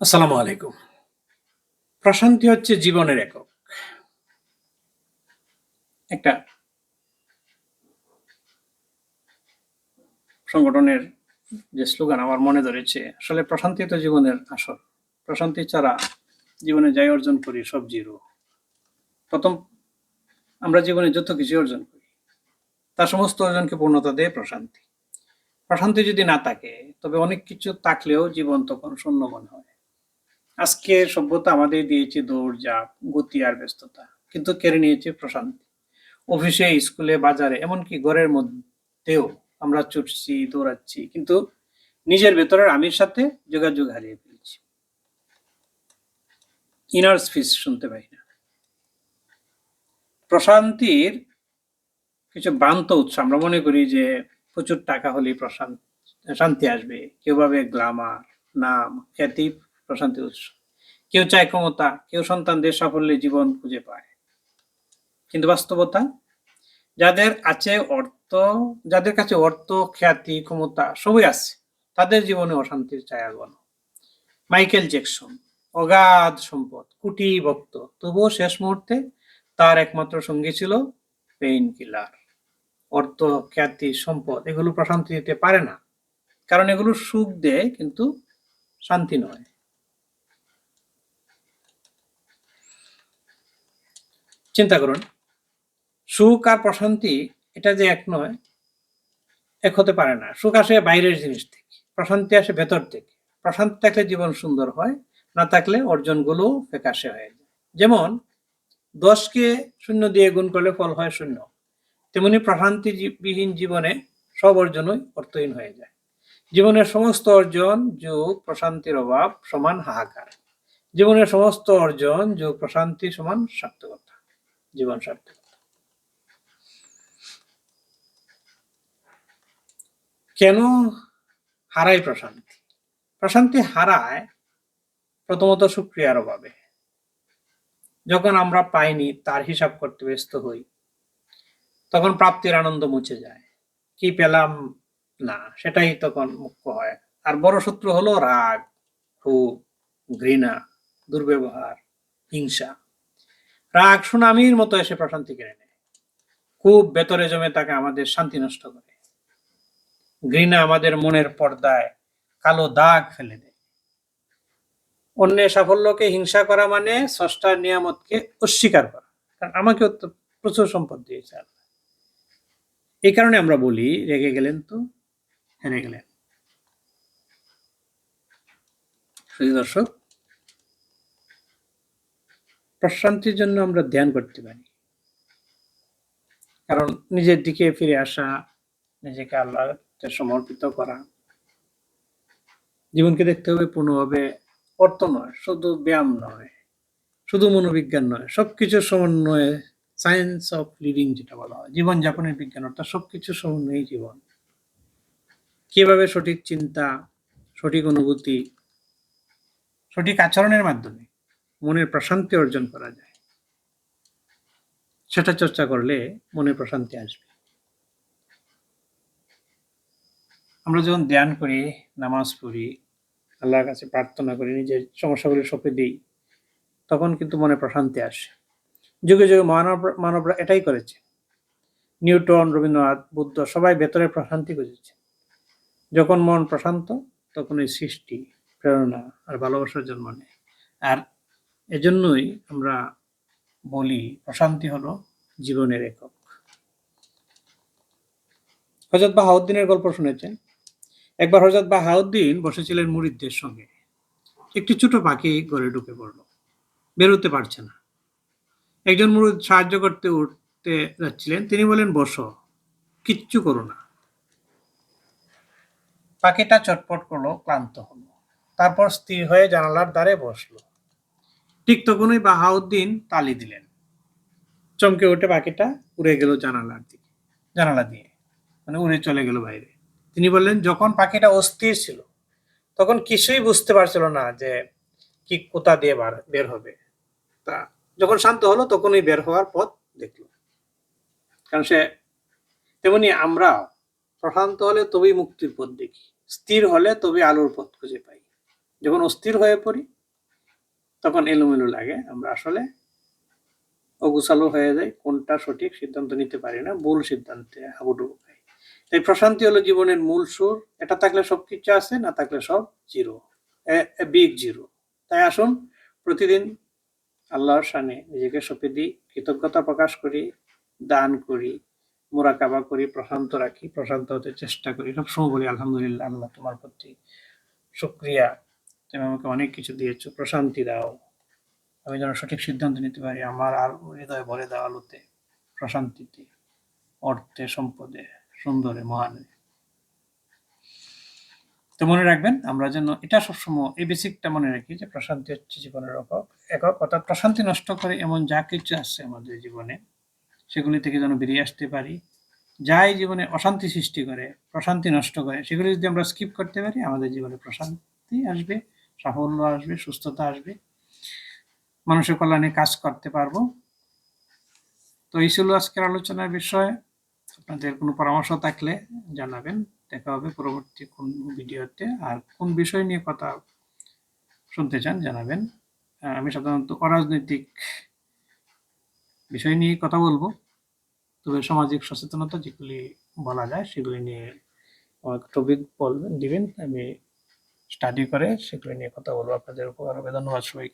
আসসালামু আলাইকুম। প্রশান্তি হচ্ছে জীবনের একক। একটা সংগঠনের যে স্লোগান আমার মনে ধরেছে, আসলে প্রশান্তি তো জীবনের আসল। প্রশান্তি ছাড়া জীবনে যাই অর্জন করি, সব জিরো। প্রথম আমরা জীবনে যত কিছু অর্জন করি তার সমস্ত অর্জনকে পূর্ণতা দেয় প্রশান্তি। প্রশান্তি যদি না থাকে, তবে অনেক কিছু থাকলেও জীবন তখন শূন্য মনে হয়। আজকে সভ্যতা আমাদের দিয়েছে দৌড়, জাপ, গতি আর ব্যস্ততা, কিন্তু কেড়ে নিয়েছে প্রশান্তি। অফিসে, স্কুলে, বাজারে, এমনকি ঘরের মধ্যেও আমরা ছুটছি, দৌড়াচ্ছি, কিন্তু নিজের ভেতরের আমির সাথে যোগাযোগ হারিয়ে ফেলছি। ইনার স্পিচ শুনতে পাই না। প্রশান্তির কিছু ভ্রান্ত উৎস, আমরা মনে করি যে প্রচুর টাকা হলেই প্রশান্তি শান্তি আসবে, কেউ ভাবে গ্লামার, নাম, খ্যাতি প্রশান্তি উৎস। কেউ চায় ক্ষমতা, কেউ সন্তানদের সাফল্যে জীবন খুঁজে পায়। কিন্তু বাস্তবতা? যাদের আছে অর্থ, যাদের কাছে অর্থ, খ্যাতি, ক্ষমতা সবই আছে, তাদের জীবনে অশান্তির ছায়া ঘন মাইকেল জ্যাকসন, অগাধ সম্পদ, কুটি ভক্ত, তবুও শেষ মুহূর্তে তার একমাত্র সঙ্গী ছিল পেইন কিলার। অর্থ, খ্যাতি, সম্পদ এগুলো প্রশান্তি দিতে পারে না। কারণ এগুলো সুখ দেয়, কিন্তু শান্তি নয়। চিন্তা করুন। সুখ আর প্রশান্তি এটা যে এক নয়, এক হতে পারে না। সুখ আসে বাইরের জিনিস থেকে, প্রশান্তি আসে ভেতর থেকে। প্রশান্তি থাকলে জীবন সুন্দর হয়, না থাকলে অর্জনগুলো ফেকাশে হয়ে যায়। যেমন, দশকে শূন্য দিয়ে গুণ করলে ফল হয় শূন্য। তেমনি প্রশান্তি বিহীন জীবনে সব অর্জনই অর্থহীন হয়ে যায়। জীবনের সমস্ত অর্জন যোগ প্রশান্তির অভাব সমান হাহাকার। জীবনের সমস্ত অর্জন যোগ প্রশান্তি সমান সার্থকতা। জীবন সার্থকতা কেন হারায় প্রশান্তি? প্রশান্তি হারায় প্রথমত সুক্রিয়ার অভাবে। যখন আমরা পাইনি, তার হিসাব করতে ব্যস্ত হই। তখন প্রাপ্তির আনন্দ মুছে যায়। কি পেলাম? না, সেটাই তখন মুখ্য হয়। আর বড় শত্রু হলো রাগ, ক্ষোভ, ঘৃণা, দুর্ব্যবহার, হিংসা। রাগ সুনামির মতো এসে প্রশান্তি কেড়ে নেয়। খুব ভেতরে জমে তাকে আমাদের শান্তি নষ্ট করে। ঘৃণা আমাদের মনের পর্দায় কালো দাগ ফেলে দেয়। অন্যের সাফল্যকে হিংসা করা মানে স্রষ্টার নিয়ামতকে অস্বীকার করা। কারণ আমাকেও তো প্রচুর সম্পদ দিয়েছে এই কারণে আমরা বলি, রেগে গেলেন তো, হেরে গেলেন। দর্শক প্রশান্তির জন্য আমরা ধ্যান করতে পারি। কারণ নিজের দিকে ফিরে আসা, নিজেকে আল্লাহকে সমর্পিত করা, জীবনকে দেখতে হবে পূর্ণভাবে অর্থ নয়, শুধু ব্যায়াম নয়, শুধু মনোবিজ্ঞান নয়, সবকিছুর সমন্বয়ে সায়েন্স অফ লিভিং যেটা বলা হয়, জীবনযাপনের বিজ্ঞান, অর্থাৎ সবকিছু সমন্বয়ে জীবন। কীভাবে সঠিক চিন্তা, সঠিক অনুভূতি, সঠিক আচরণের মাধ্যমে মনের প্রশান্তি অর্জন করা যায়। সেটা চর্চা করলে মনে প্রশান্তি আসবে। আমরা যখন ধ্যান করি, নামাজ পড়ি, আল্লাহর কাছে প্রার্থনা করি, নিজের সমস্যাগুলি সঁপে দিই, তখন কিন্তু মনে প্রশান্তি আসে। যুগে যুগে মানব, মানবরা এটাই করেছে। নিউটন, রবীন্দ্রনাথ, বুদ্ধ সবাই ভেতরে প্রশান্তি খুঁজেছে। যখন মন প্রশান্ত, তখন এই সৃষ্টি, প্রেরণা আর ভালোবাসার জন্ম নেয়। আর এজন্যই আমরা বলি, প্রশান্তি হলো জীবনের একক। হজরত বাহাউদ্দিনের গল্প শুনেছেন? একবার হজরত বাহাউদ্দিন বসেছিলেন মুরিদদের সঙ্গে। একটি ছোট পাখি ঘরে ঢুকে পড়ল। বেরোতে পারছে না। একজন মুরুদ সাহায্য করতে উঠতে যাচ্ছিলেন। তিনি বলেন বসো, কিচ্ছু করো না। পাখিটা চটপট করল, ক্লান্ত হলো। তারপর স্থির হয়ে জানালার দ্বারে বসল। ঠিক তখনই বাহাউদ্দিন তালি দিলেন। চমকে উঠে পাখিটা উড়ে গেল জানালার দিকে, জানালা দিয়ে মানে উড়ে চলে গেল বাইরে। তিনি বললেন, যখন পাখিটা অস্থির ছিল, তখন কিছুই বুঝতে পারছিল না যে কি কোথা দিয়ে বের হবে। তা যখন শান্ত হলো, তখনই বের হওয়ার পথ দেখল। কারণ সে, তেমনি আমরা প্রশান্ত হলে তবেই মুক্তির পথ দেখি, স্থির হলে তবে আলোর পথ খুঁজে পাই। যখন অস্থির হয়ে পড়ি তখন এলোমেলো লাগে। আমরা আসলে অগুছালো হয়ে যায় কোনটা সঠিক সিদ্ধান্ত নিতে পারি না, ভুল সিদ্ধান্তে হাবুডুবু খাই। তাই প্রশান্তি হলো জীবনের মূল সুর। এটা থাকলে সবকিছু আছে, না থাকলে সব জিরো। Big zero. তাই আসুন, প্রতিদিন আল্লাহর সানে নিজেকে সঁপে দিই, কৃতজ্ঞতা প্রকাশ করি, দান করি, মোরাকাবা করি, প্রশান্ত রাখি, প্রশান্ত হতে চেষ্টা করি। সবসময় বলি, আলহামদুলিল্লাহ, আল্লাহ তোমার প্রতি শুক্রিয়া তুমি আমাকে অনেক কিছু দিয়েছ, প্রশান্তি দাও। আমি যেন সঠিক সিদ্ধান্ত নিতে পারি আমার আর হৃদয় ভরে দাও আলোতে, প্রশান্তিতে, অর্থে, সম্পদে, সুন্দরে, মহানে। তো মনে রাখবেন, আমরা যেন এটা সবসময় এই বেসিকটা মনে রাখি যে প্রশান্তি হচ্ছে জীবনের একক একক, অর্থাৎ প্রশান্তি নষ্ট করে এমন যা কিছু আছে আমাদের জীবনে, সেগুলি থেকে যেন বেরিয়ে আসতে পারি। যাই জীবনে অশান্তি সৃষ্টি করে, প্রশান্তি নষ্ট করে, সেগুলি যদি আমরা স্কিপ করতে পারি, আমাদের জীবনে প্রশান্তি আসবে। সাফল্য আসবে, সুস্থতা আসবে। মানুষের কল্যাণে কাজ করতে পারব। তো এই ছিল আজকের আলোচনার বিষয়। আপনাদের কোনো পরামর্শ থাকলে জানাবেন। দেখা হবে পরবর্তী কোন ভিডিওতে। আর কোন বিষয় নিয়ে কথা শুনতে চান জানাবেন। আমি সাধারণত অরাজনৈতিক বিষয় নিয়ে কথা বলব। তবে সামাজিক সচেতনতা যেগুলি বলা যায় সেগুলি নিয়ে আমাকে টপিক বলবেন, দিবেন। আমি স্টাডি করে সেগুলো নিয়ে কথা বলব। আপনাদের উপকার হবে। ধন্যবাদ সবাইকে।